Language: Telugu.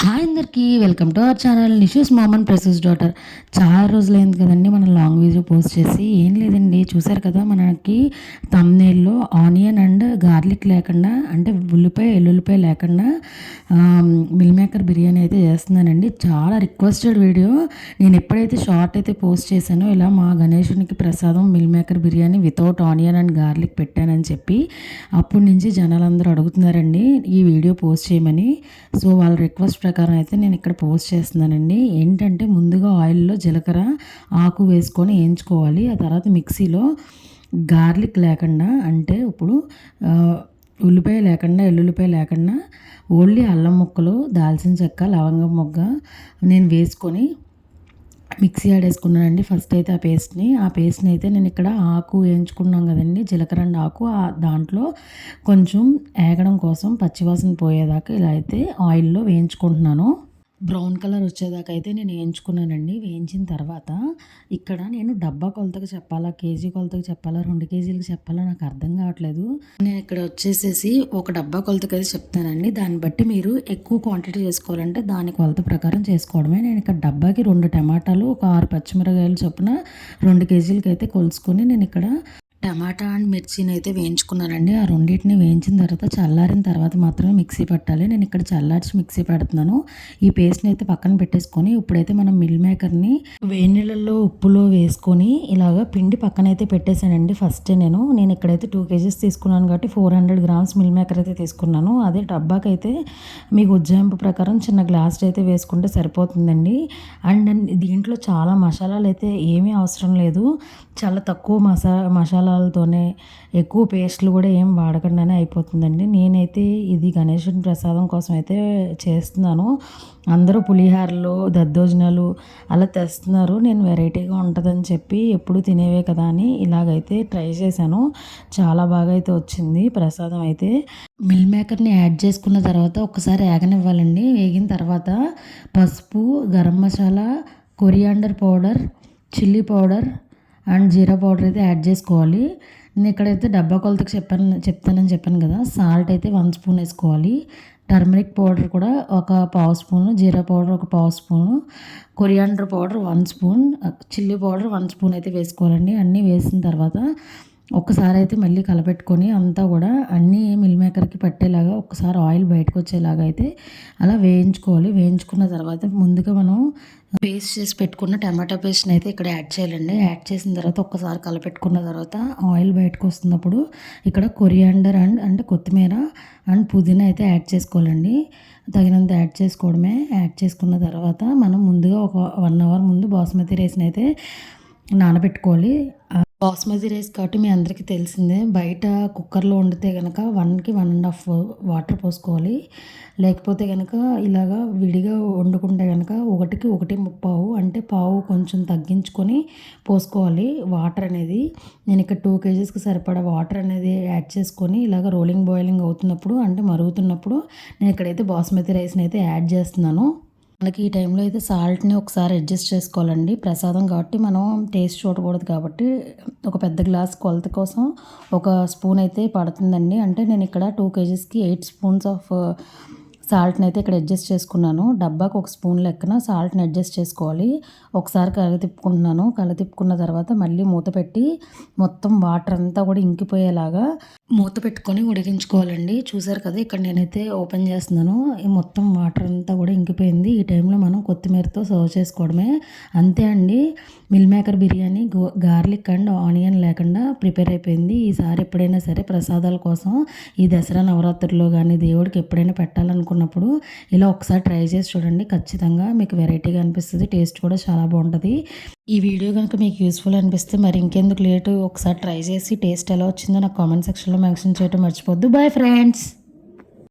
హాయ్ అందరికీ welcome to our channel Nishu's mom and princess daughter. చాలా రోజులైంది కదండి మనం లాంగ్ వీడియో పోస్ట్ చేసి. ఏం లేదండి చూసారు కదా మనకి తమ్నేల్లో ఆనియన్ అండ్ గార్లిక్ లేకుండా అంటే ఉల్లిపాయ ఎల్లుల్లిపాయ లేకుండా మిల్ మేకర్ బిర్యానీ అయితే చేస్తున్నానండి. చాలా రిక్వెస్టెడ్ వీడియో నేను ఎప్పుడైతే షార్ట్ అయితే పోస్ట్ చేశానో ఇలా మా గణేషునికి ప్రసాదం meal maker biryani without onion and garlic పెట్టానని చెప్పి అప్పటి నుంచి జనాలందరూ అడుగుతున్నారండి ఈ వీడియో పోస్ట్ చేయమని. సో వాళ్ళ రిక్వెస్ట్ ప్రకారం అయితే నేను ఇక్కడ పోస్ట్ చేస్తున్నానండి. ఏంటంటే ముందుగా ఆయిల్లో జీలకర్ర ఆకు వేసుకొని వేయించుకోవాలి. ఆ తర్వాత మిక్సీలో గార్లిక్ లేకుండా అంటే ఇప్పుడు ఉల్లిపాయ లేకుండా ఎల్లుల్లిపాయ లేకుండా ఓన్లీ అల్లం ముక్కలు దాల్చిన చెక్క లవంగం మొగ్గ నేను వేసుకొని మిక్సీ ఆడేసుకున్నానండి ఫస్ట్ అయితే ఆ పేస్ట్ని. ఆ పేస్ట్ని అయితే నేను ఇక్కడ ఆకు వేయించుకున్నాం కదండి. జీలకర్రండి ఆకు. దాంట్లో కొంచెం ఏగడం కోసం పచ్చివాసన పోయేదాకా ఇలా అయితే ఆయిల్లో వేయించుకుంటున్నాను. బ్రౌన్ కలర్ వచ్చేదాకా అయితే నేను వేయించుకున్నానండి. వేయించిన తర్వాత ఇక్కడ నేను డబ్బా కొలతకు చెప్పాలా కేజీ కొలతకు చెప్పాలా రెండు కేజీలకు చెప్పాలా నాకు అర్థం కావట్లేదు. నేను ఇక్కడ వచ్చేసేసి ఒక డబ్బా కొలతకు అయితే చెప్తానండి. దాన్ని బట్టి మీరు ఎక్కువ క్వాంటిటీ చేసుకోవాలంటే దాని కొలత ప్రకారం చేసుకోవడమే. నేను ఇక్కడ డబ్బాకి రెండు టమాటాలు ఒక ఆరు పచ్చిమిరకాయలు చొప్పున రెండు కేజీలకి అయితే కొలుసుకొని నేను ఇక్కడ టమాటా అండ్ మిర్చిని అయితే వేయించుకున్నానండి. ఆ రెండింటిని వేయించిన తర్వాత చల్లారిన తర్వాత మాత్రమే మిక్సీ పట్టాలి. నేను ఇక్కడ చల్లార్చి మిక్సీ పెడుతున్నాను. ఈ పేస్ట్ని అయితే పక్కన పెట్టేసుకొని ఇప్పుడైతే మనం మిల్ మేకర్ని వేడి నీళ్ళల్లో ఉప్పులో వేసుకొని ఇలాగ పిండి పక్కన అయితే పెట్టేశానండి ఫస్ట్ నేను. నేను ఇక్కడైతే టూ కేజీస్ తీసుకున్నాను కాబట్టి four hundred grams meal maker అయితే తీసుకున్నాను. అదే డబ్బాకి అయితే మీకు ఉజ్జాయింపు ప్రకారం చిన్న గ్లాస్ అయితే వేసుకుంటే సరిపోతుందండి. అండ్ దీంట్లో చాలా మసాలాలు అయితే ఏమీ అవసరం లేదు. చాలా తక్కువ మసా మసాలాలతోనే ఎక్కువ పేస్ట్లు కూడా ఏం వాడకుండానే అయిపోతుందండి. నేనైతే ఇది గణేషుని ప్రసాదం కోసం అయితే చేస్తున్నాను. అందరూ పులిహారలు దద్దోజనాలు అలా తెస్తున్నారు. నేను వెరైటీగా ఉంటుందని చెప్పి ఎప్పుడు తినేవే కదా అని ఇలాగైతే ట్రై చేశాను. చాలా బాగా అయితే వచ్చింది ప్రసాదం అయితే. మిల్ మేకర్ని యాడ్ చేసుకున్న తర్వాత ఒకసారి వేగనివ్వాలండి వేగిన తర్వాత పసుపు garam masala coriander powder chilli powder and jeera powder అయితే యాడ్ చేసుకోవాలి. నేను ఇక్కడైతే డబ్బా కొలతకి చెప్పాను చెప్తానని చెప్పాను కదా. సాల్ట్ అయితే వన్ స్పూన్ వేసుకోవాలి. టర్మరిక్ పౌడర్ కూడా ఒక పావు స్పూను జీరా పౌడర్ ఒక పావు spoon coriander powder one spoon chilli powder one spoon అయితే వేసుకోవాలండి. అన్నీ వేసిన తర్వాత ఒక్కసారి అయితే మళ్ళీ కలపెట్టుకొని అంతా కూడా అన్నీ మిల్ మేకర్కి పట్టేలాగా ఒకసారి ఆయిల్ బయటకు వచ్చేలాగా అయితే అలా వేయించుకోవాలి. వేయించుకున్న తర్వాత ముందుగా మనం పేస్ట్ చేసి పెట్టుకున్న టమాటా పేస్ట్ని అయితే ఇక్కడ యాడ్ చేయాలండి. యాడ్ చేసిన తర్వాత ఒక్కసారి కలపెట్టుకున్న తర్వాత ఆయిల్ బయటకు వస్తున్నప్పుడు ఇక్కడ కొరియాండర్ అండ్ అంటే కొత్తిమీర అండ్ పుదీనా అయితే యాడ్ చేసుకోవాలండి. తగినంత యాడ్ చేసుకోవడమే. యాడ్ చేసుకున్న తర్వాత మనం ముందుగా ఒక వన్ అవర్ ముందు బాస్మతి రైస్ని అయితే నానబెట్టుకోవాలి. బాస్మతి రైస్ కాబట్టి మీ అందరికీ తెలిసిందే. బయట కుక్కర్లో వండితే కనుక వన్కి వన్ అండ్ హాఫ్ వాటర్ పోసుకోవాలి. లేకపోతే కనుక ఇలాగా విడిగా వండుకుంటే కనుక ఒకటికి ఒకటి ముప్పావు అంటే పావు కొంచెం తగ్గించుకొని పోసుకోవాలి వాటర్ అనేది. నేను ఇక్కడ టూ కేజీస్కి సరిపడా వాటర్ అనేది యాడ్ చేసుకొని ఇలాగ రోలింగ్ బాయిలింగ్ అవుతున్నప్పుడు అంటే మరుగుతున్నప్పుడు నేను ఇక్కడైతే బాస్మతి రైస్ని అయితే యాడ్ చేస్తున్నాను. మనకి ఈ టైంలో అయితే సాల్ట్ని ఒకసారి అడ్జస్ట్ చేసుకోవాలండి. ప్రసాదం కాబట్టి మనం టేస్ట్ చూడకూడదు కాబట్టి ఒక పెద్ద గ్లాస్ కొలత కోసం ఒక స్పూన్ అయితే పడుతుందండి. అంటే నేను ఇక్కడ టూ కేజీస్కి ఎయిట్ స్పూన్స్ ఆఫ్ సాల్ట్ని అయితే ఇక్కడ అడ్జస్ట్ చేసుకున్నాను. డబ్బాకు ఒక స్పూన్ లెక్కన సాల్ట్ని అడ్జస్ట్ చేసుకోవాలి. ఒకసారి కల తిప్పుకుంటున్నాను. కల తిప్పుకున్న తర్వాత మళ్ళీ మూత పెట్టి మొత్తం వాటర్ అంతా కూడా ఇంకిపోయేలాగా మూత పెట్టుకొని ఉడికించుకోవాలండి. చూసారు కదా ఇక్కడ నేనైతే ఓపెన్ చేస్తున్నాను. ఈ మొత్తం వాటర్ అంతా కూడా ఇంకిపోయింది. ఈ టైంలో మనం కొత్తిమీరతో సర్వ్ చేసుకోవడమే. అంతే అండి. Meal maker biryani garlic and onion లేకుండా ప్రిపేర్ అయిపోయింది. ఈసారి ఎప్పుడైనా సరే ప్రసాదాల కోసం ఈ దసరా నవరాత్రుల్లో కానీ దేవుడికి ఎప్పుడైనా పెట్టాలనుకున్నప్పుడు ఇలా ఒకసారి ట్రై చేసి చూడండి. ఖచ్చితంగా మీకు వెరైటీగా అనిపిస్తుంది. టేస్ట్ కూడా చాలా బాగుంటుంది. ఈ వీడియో కనుక మీకు యూస్ఫుల్ అనిపిస్తే మరి ఇంకెందుకు లేటు ఒకసారి ట్రై చేసి టేస్ట్ ఎలా వచ్చిందో నాకు కామెంట్ సెక్షన్లో మెన్షన్ చేయడం మర్చిపోద్దు బాయ్ ఫ్రెండ్స్